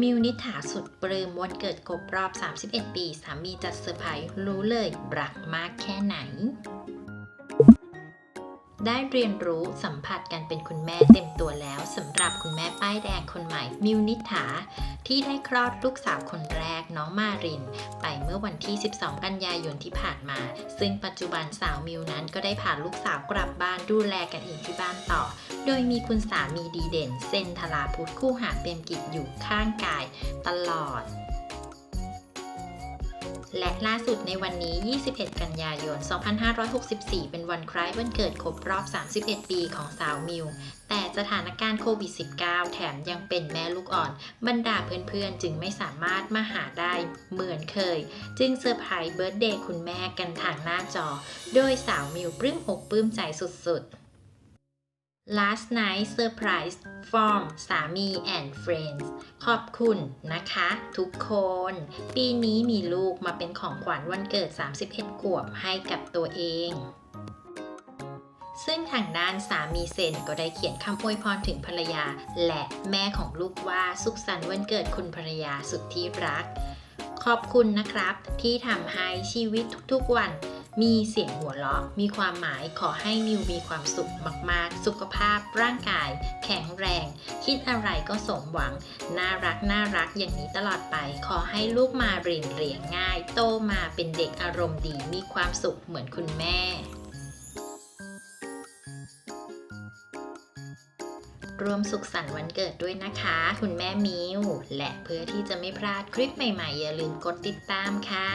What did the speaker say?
มิวนิถาสุดปลื้มวันเกิดครบรอบ 31 ปี สามีจัดเซอร์ไพรส์รู้เลยรักมากแค่ไหน ได้เรียนรู้สัมผัสกันเป็นคุณแม่เต็มตัวแล้วส ป้ายแดงคนใหม่ มิวนิษฐา ที่ได้คลอดลูกสาวคนแรกน้องมาริน ไปเมื่อวันที่ 12 กันยายนที่ผ่านมา ซึ่งปัจจุบันสาวมิวนั้นก็ได้พาลูกสาวกลับบ้านดูแลกันเองที่บ้านต่อ โดยมีคุณสามีดีเด่น เซนทลาพุทธคู่หาเต็มกิจอยู่ข้างกายตลอด และล่าสุดในวันนี้ 21 กันยายน 2564 เป็นวันคล้ายวันเกิดครบรอบ 31 ปีของสาวมิว แต่สถานการณ์โควิด -19 แถมยังเป็นแม่ลูกอ่อน บรรดาเพื่อนๆ จึงไม่สามารถมาหาได้เหมือนเคย จึงเซอร์ไพรส์เบิร์ดเดย์คุณแม่กันทางหน้าจอ โดยสาวมิวปลื้มอกปลื้มใจสุดๆ last night surprise from สามี and friends ขอบคุณนะคะ ทุกคน ปีนี้มีลูกมาเป็นของขวัญวันเกิด 31 ขวบให้กับตัวเอง ซึ่งทางด้านสามีเซนก็ได้เขียนคำอวยพรถึงภรรยา และแม่ของลูกว่าสุขสันต์วันเกิดคุณภรรยาสุดที่รัก ขอบคุณนะครับ ที่ทำให้ชีวิตทุกๆวัน มีเสียงหัวเราะ มีความหมายขอให้มิวมีความสุขมากๆ สุขภาพร่างกาย แข็งแรง คิดอะไรก็สมหวัง น่ารักน่ารักอย่างนี้ตลอดไป ขอให้ลูกมาเรียนเรียงง่าย โตมาเป็นเด็กอารมณ์ดี มีความสุขเหมือนคุณแม่ รวมสุขสันต์วันเกิดด้วยนะคะ คุณแม่มิว และเพื่อที่จะไม่พลาดคลิปใหม่ๆ อย่าลืมกดติดตามค่ะ